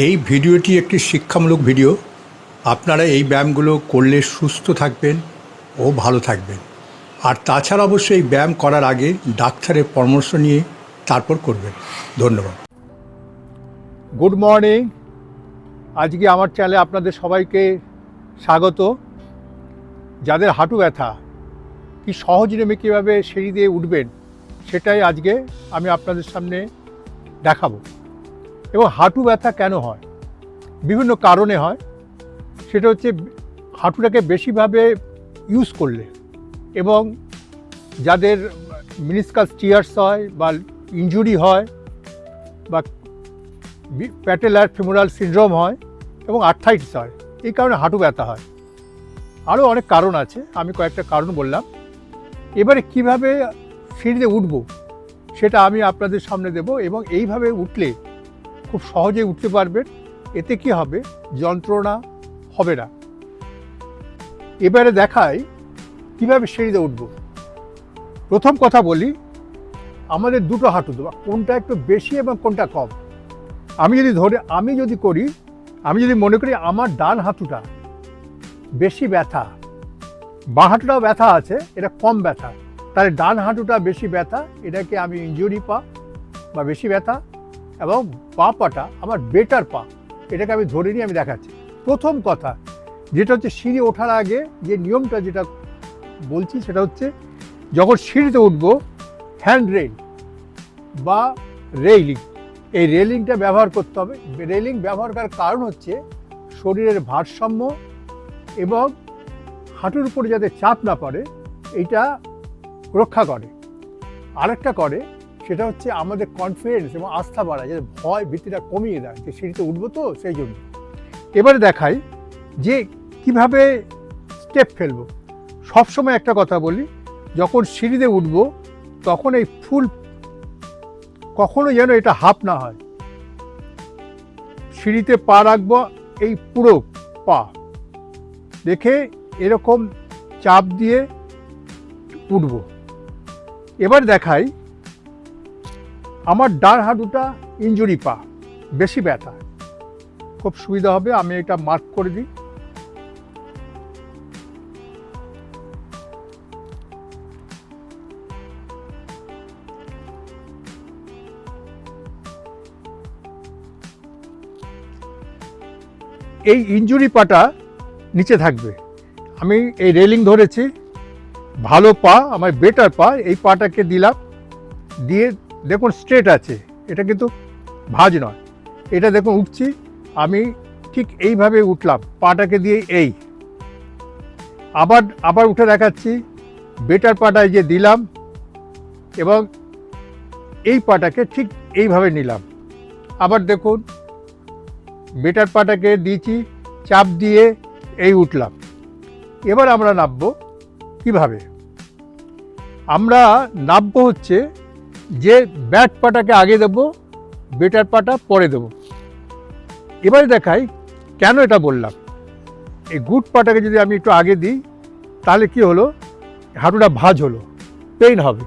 এই ভিডিওটি একটি শিক্ষামূলক ভিডিও। আপনারা এই ব্যায়ামগুলো করলে সুস্থ থাকবেন ও ভালো থাকবেন। আর তাছাড়া অবশ্যই এই ব্যায়াম করার আগে ডাক্তারের পরামর্শ নিয়ে তারপর করবেন। ধন্যবাদ। গুড মর্নিং আজকে আমার চ্যানেলে আপনাদের সবাইকে স্বাগত। যাদের হাঁটু ব্যথা, কি সহজ নেমে কীভাবে সিঁড়ি দিয়ে উঠবেন, সেটাই আজকে আমি আপনাদের সামনে দেখাবো। এবং হাঁটু ব্যথা কেন হয়? বিভিন্ন কারণে হয়। সেটা হচ্ছে হাঁটুটাকে বেশিভাবে ইউজ করলে এবং যাদের মিনিসকাল স্টিয়ার্স হয় বা ইনজুরি হয় বা প্যাটেলার ফিমোরাল সিন্ড্রোম হয় এবং আর্থাইটিস হয়, এই কারণে হাঁটু ব্যথা হয়। আরও অনেক কারণ আছে, আমি কয়েকটা কারণ বললাম। এবারে কীভাবে সিঁড়িতে উঠবো সেটা আমি আপনাদের সামনে দেব এবং এইভাবে উঠলে খুব সহজে উঠতে পারবেন। এতে কি হবে? যন্ত্রণা হবে না। এবারে দেখাই কীভাবে সিঁড়িতে উঠবো। প্রথম কথা বলি, আমাদের দুটো হাঁটু দেওয়া কোনটা একটু বেশি এবং কোনটা কম। আমি যদি ধরে, আমি যদি করি, আমি যদি মনে করি আমার ডান হাঁটুটা বেশি ব্যথা, বাঁ হাঁটুটাও ব্যথা আছে, এটা কম ব্যথা, তাহলে ডান হাঁটুটা বেশি ব্যথা, এটাকে আমি ইঞ্জুরি পা বা বেশি ব্যথা এবং পা পাটা আমার বেটার পা। এটাকে আমি ধরে নিয়ে আমি দেখাচ্ছি। প্রথম কথা, যেটা হচ্ছে সিঁড়ি ওঠার আগে যে নিয়মটা যেটা বলছি সেটা হচ্ছে, যখন সিঁড়িতে উঠবো হ্যান্ড রেল বা রেইলিং এই রেলিংটা ব্যবহার করতে হবে। রেলিং ব্যবহার করার কারণ হচ্ছে শরীরের ভারসাম্য এবং হাঁটুর উপরে যাতে চাপ না পড়ে, এইটা রক্ষা করে। আরেকটা করে সেটা হচ্ছে আমাদের কনফিডেন্স এবং আস্থা বাড়ায় যাতে ভয় ভীতিটা কমিয়ে দেয়, যে সিঁড়িতে উঠবো তো সেই জন্য। এবারে দেখাই যে কীভাবে স্টেপ ফেলব। সবসময় একটা কথা বলি, যখন সিঁড়িতে উঠবো, তখন এই ফুল কখনো যেন এটা হাফ না হয়। সিঁড়িতে পা রাখব, এই পুরো পা। দেখে এরকম চাপ দিয়ে উঠবো। এবার দেখাই আমার ডান হাঁটুটা ইঞ্জুরি পা, বেশি ব্যথা। খুব সুবিধা হবে, আমি এটা মার্ক করে দিই। এই ইঞ্জুরি পাটা নিচে থাকবে। আমি এই রেলিং ধরেছি, ভালো পা, আমার বেটার পা, এই পাটাকে দিলাম, দিয়ে দেখুন স্ট্রেট আছে। এটা কিন্তু ভাঁজ নয়। এটা দেখুন, উঠছি। আমি ঠিক এইভাবে উঠলাম। পাটাকে দিয়ে এই। আবার আবার উঠে দেখাচ্ছি। বেটার পাটায় যে দিলাম এবং এই পাটাকে ঠিক এইভাবে নিলাম। আবার দেখুন, বেটার পাটাকে দিয়েছি, চাপ দিয়ে এই উঠলাম। এবার আমরা নামবো কীভাবে? আমরা নামবো হচ্ছে যে ব্যাট পাটাকে আগে দেব, বেটার পাটা পরে দেব। এবারে দেখাই কেন এটা বললাম। এই গুড পাটাকে যদি আমি একটু আগে দিই, তাহলে কি হলো? হাঁটুটা ভাঁজ হলো, পেইন হবে।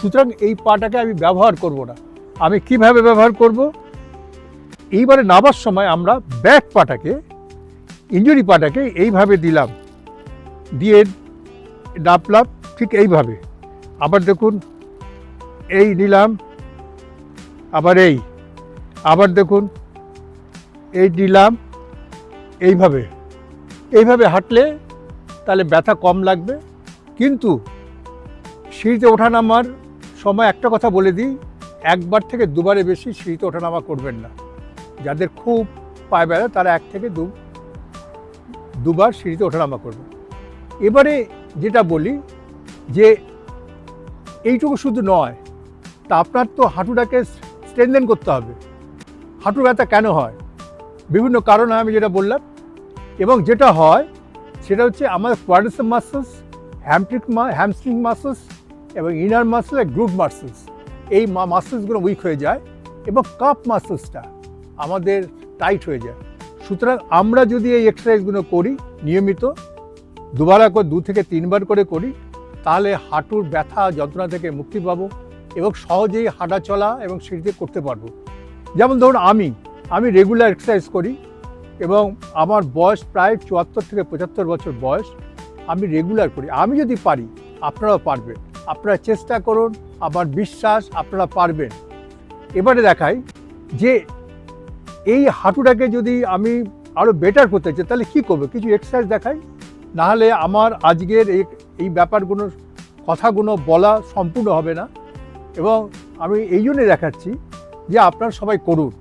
সুতরাং এই পাটাকে আমি ব্যবহার করব না। আমি কীভাবে ব্যবহার করব? এইবারে নামার সময় আমরা ব্যাক পাটাকে, ইঞ্জুরি পাটাকে এইভাবে দিলাম। দিয়ে ডাপলাম ঠিক এইভাবে। আবার দেখুন এই নিলাম, আবার এই, আবার দেখুন, এই নিলাম, এইভাবে এইভাবে হাঁটলে তাহলে ব্যথা কম লাগবে। কিন্তু সিঁড়িতে ওঠানামার সময় একটা কথা বলে দিই, একবার থেকে দুবারে বেশি সিঁড়িতে ওঠানামা করবেন না। যাদের খুব পায়ে বেড়া তারা এক থেকে দু, দুবার সিঁড়িতে ওঠানামা করবে এবারে যেটা বলি যে এইটুকু শুধু নয় তা আপনার তো হাঁটুটাকে স্ট্রেনদেন করতে হবে। হাঁটু ব্যথা কেন হয়? বিভিন্ন কারণ আমি যেটা বললাম। এবং যেটা হয়, সেটা হচ্ছে আমাদের কোয়াড্রিসেপ মাসেলস হ্যামট্রিক হ্যামস্ট্রিং মাসেলস এবং ইনার মাসেল আর গ্রুপ মাসেলস এই মাসেলসগুলো উইক হয়ে যায় এবং কাপ মাসেলসটা আমাদের টাইট হয়ে যায়। সুতরাং আমরা যদি এই এক্সারসাইজগুলো করি, নিয়মিত দুবার করে, দু থেকে তিনবার করে করি, তাহলে হাঁটুর ব্যথা যন্ত্রণা থেকে মুক্তি পাবো। এবং সহজেই হাঁটা চলা এবং সিঁড়িতে করতে পারব। যেমন ধরুন আমি আমি রেগুলার এক্সারসাইজ করি এবং আমার বয়স প্রায় চুয়াত্তর থেকে পঁচাত্তর বছর বয়স, আমি রেগুলার করি। আমি যদি পারি, আপনারাও পারবেন। আপনারা চেষ্টা করুন, আমার বিশ্বাস আপনারা পারবেন। এবারে দেখাই যে এই হাঁটুটাকে যদি আমি আরও বেটার করতে চাই, তাহলে কী করব? কিছু এক্সারসাইজ দেখাই। নাহলে আমার আজকের এই এই ব্যাপারগুলো কথাগুলো বলা সম্পূর্ণ হবে না। এবং আমি এই জন্যে দেখাচ্ছি যে আপনারা সবাই করুন।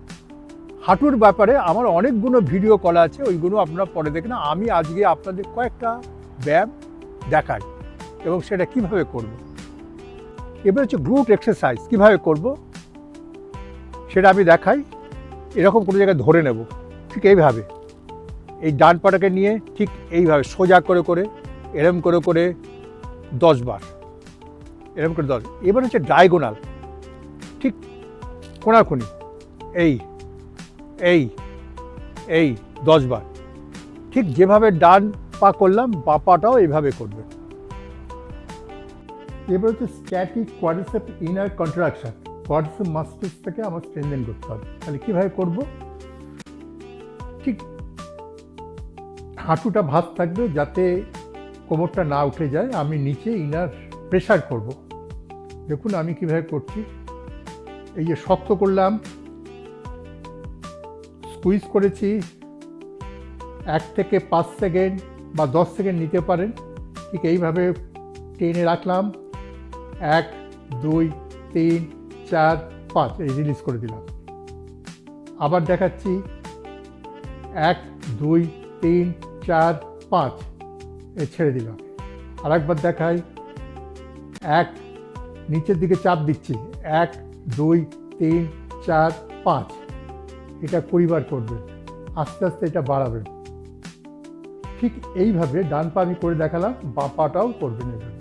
হাঁটুর ব্যাপারে আমার অনেকগুলো ভিডিও করা আছে, ওইগুলো আপনারা পরে দেখেন আমি আজকে আপনাদের কয়েকটা ব্যায়াম দেখাই এবং সেটা কীভাবে করব। এবার হচ্ছে গ্রুট এক্সারসাইজ কীভাবে করব, সেটা আমি দেখাই। এরকম কোনো জায়গায় ধরে নেব, ঠিক এইভাবে। এই ডান পাটাকে নিয়ে ঠিক এইভাবে সোজা করে করে, এরম করে করে দশ বার। এরম করে দশ এবার হচ্ছে ডায়াগোনাল। ঠিক কোনাকুনি। এই এই এই, দশ বার। ঠিক যেভাবে ডান পা করলাম, বা পাটাও এইভাবে করবে। এবার হচ্ছে static quadricep inner contraction quadricep মাস্টার্সটাকে আমার স্ট্রেনদেন করতে হবে। তাহলে কীভাবে করব? ঠিক হাঁটুটা ভাত থাকবে যাতে কোমরটা না উঠে যায়। আমি নিচে ইনার প্রেশার করব। দেখুন আমি কীভাবে করছি। এই যে শক্ত করলাম স্কুইজ করেছি, এক থেকে পাঁচ সেকেন্ড বা দশ সেকেন্ড নিতে পারেন। ঠিক এইভাবে টেনে রাখলাম। এক, দুই, তিন, চার, পাঁচ, এই রিলিজ করে দিলাম। আবার দেখাচ্ছি। এক, দুই, তিন, চার, পাঁচ, এ ছেড়ে দিলাম। আর একবার দেখাই। এক, নিচের দিকে চাপ দিচ্ছি। এক, দুই, তিন, চার, পাঁচ। এটা কুড়িবার করবেন আস্তে আস্তে এটা বাড়াবেন ঠিক এইভাবে ডান পা আমি করে দেখালাম, বা পাটাও করবেন এভাবে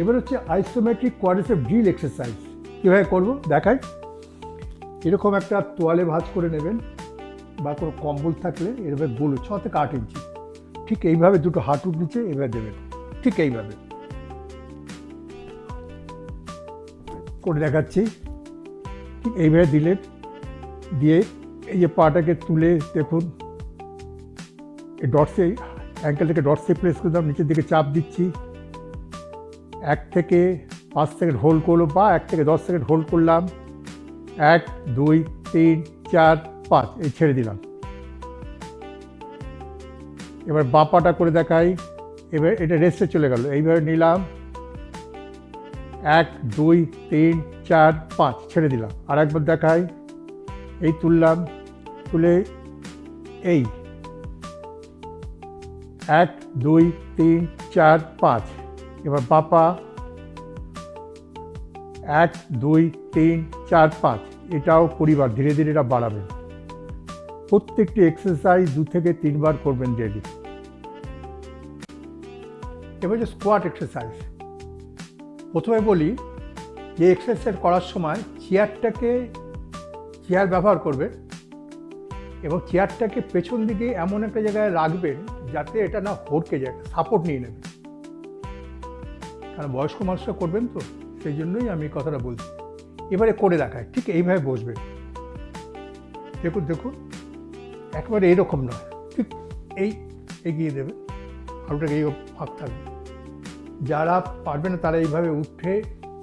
এবার হচ্ছে আইসোমেট্রিক কোয়ারিসেপ ড্রিল এক্সারসাইজ কীভাবে করব? দেখাই। এরকম একটা তোয়ালে ভাঁজ করে নেবেন বা কোনো কম্বল থাকলে এভাবে গোল ছ থেকে আট ইঞ্চি। ঠিক এইভাবে দুটো হাঁটুর নিচে এভাবে দেবেন। ঠিক এইভাবে। করে দেখাচ্ছি। ঠিক এইভাবে দিলেন দিয়ে এই যে পাটাকে তুলে দেখুন। এই ডটসে অ্যাঙ্কেল থেকে ডটসে প্লেস করে দিলাম নিচের দিকে চাপ দিচ্ছি। এক থেকে পাঁচ সেকেন্ড হোল্ড করল বা এক থেকে দশ সেকেন্ড হোল্ড করলাম। এক, দুই, তিন, চার, পাঁচ, এই ছেড়ে দিলাম। এবার বাপাটা করে দেখাই। এবার এটা রেস্টে চলে গেল। এইভাবে নিলাম। এক, দুই, তিন, চার, পাঁচ, ছেড়ে দিলাম। আর একবার দেখাই। এই তুললাম। তুলে এই। এক, দুই, তিন, চার, পাঁচ। এবার বাপা। এক, দুই, তিন, চার, পাঁচ। এটাও পরিবার ধীরে ধীরে এটা বাড়াবেন। প্রত্যেকটি এক্সারসাইজ দু থেকে তিনবার করবেন ডেলি এবার যে স্কোয়াট এক্সারসাইজ প্রথমে বলি যে এক্সারসাইজ করার সময় চেয়ারটাকে চেয়ার ব্যবহার করবে এবং চেয়ারটাকে পেছন দিকে এমন একটা জায়গায় রাখবেন যাতে এটা না হড়কে যায় সাপোর্ট নিয়ে নেবে। কারণ বয়স্ক মানুষরা করবেন তো, সেই জন্যই আমি কথাটা বলছি। এবারে করে দেখায়, ঠিক এইভাবে বসবেন দেখুন দেখুন, একবারে এইরকম নয়, ঠিক এই এগিয়ে দেবে, হাঁটুটাকে এই ফাঁক থাকবে। যারা পারবে না, তারা এইভাবে উঠে,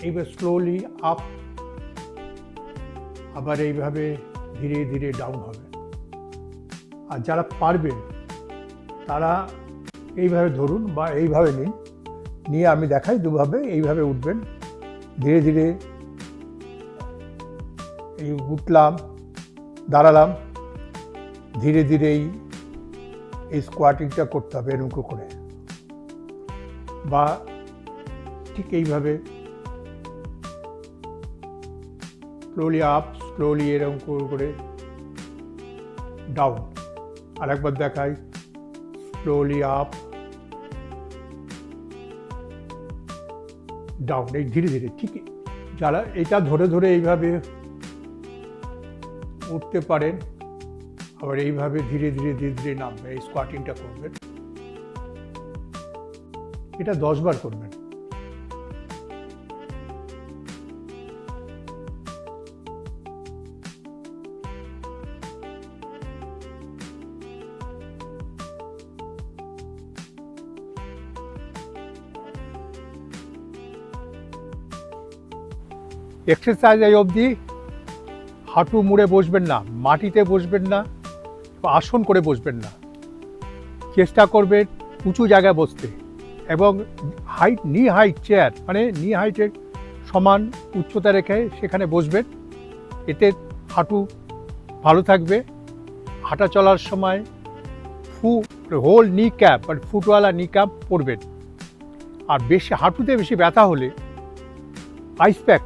এইভাবে স্লোলি আপ আবার এইভাবে ধীরে ধীরে ডাউন হবে। আর যারা পারবেন তারা এইভাবে ধরুন বা এইভাবে নিন, নিয়ে আমি দেখাই দুভাবে, এইভাবে উঠবেন, ধীরে ধীরে এই উঠলাম, দাঁড়ালাম, ধীরে ধীরে এই এই স্কোয়াটিংটা করতে হবে এরকম করে। বা ঠিক এইভাবে। স্লোলি আপ স্লোলি এরকম করে করে ডাউন আর একবার দেখাই। স্লোলি আপ ডাউন এই ধীরে ধীরে ঠিক যারা এটা ধরে ধরে এইভাবে উঠতে পারেন, আবার এইভাবে ধীরে ধীরে ধীরে ধীরে নামবে। এই স্কোয়াটিংটা করবেন। এটা দশবার করবেন। এক্সারসাইজ এই অবধি হাঁটু মুড়ে বসবেন না, মাটিতে বসবেন না, আসন করে বসবেন না। চেষ্টা করবেন উঁচু জায়গায় বসতে এবং হাইট নি হাইট চেয়ার মানে নি হাইটের সমান উচ্চতা রেখে সেখানে বসবেন। এতে হাঁটু ভালো থাকবে। হাঁটা চলার সময় ফু হোল নি ক্যাপ মানে ফুটওয়ালা নি ক্যাপ পরবেন। আর বেশি, হাঁটুতে বেশি ব্যথা হলে আইস প্যাক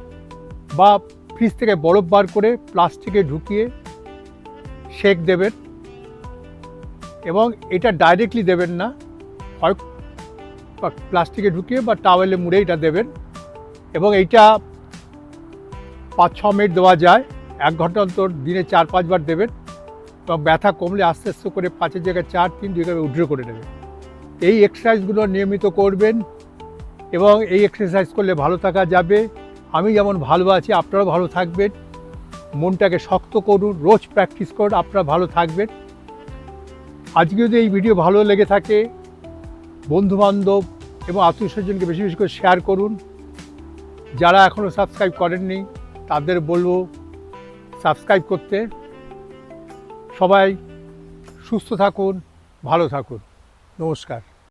বা ফ্রিজ থেকে বরফ বার করে প্লাস্টিকে ঢুকিয়ে শেক দেবেন এবং এটা ডাইরেক্টলি দেবেন না। হয় প্লাস্টিকে ঢুকিয়ে বা টাওয়েলে মুড়ে এটা দেবেন এবং এইটা পাঁচ ছ মিনিট দেওয়া যায়। এক ঘণ্টা অন্তর দিনে চার পাঁচবার দেবেন এবং ব্যথা কমলে আস্তে আস্তে করে পাঁচের জায়গায় চার, তিন, দুই জায়গায় উড্র করে নেবেন। এই এক্সারসাইজগুলো নিয়মিত করবেন এবং এই এক্সারসাইজ করলে ভালো থাকা যাবে। আমি যেমন ভালো আছি, আপনারাও ভালো থাকবেন। মনটাকে শক্ত করুন, রোজ প্র্যাকটিস করুন, আপনারা ভালো থাকবেন। আজকে যদি এই ভিডিও ভালো লেগে থাকে, বন্ধুবান্ধব এবং আত্মীয় স্বজনকে বেশি বেশি করে শেয়ার করুন। যারা এখনও সাবস্ক্রাইব করেননি, তাদের বলব সাবস্ক্রাইব করতে। সবাই সুস্থ থাকুন, ভালো থাকুন। নমস্কার।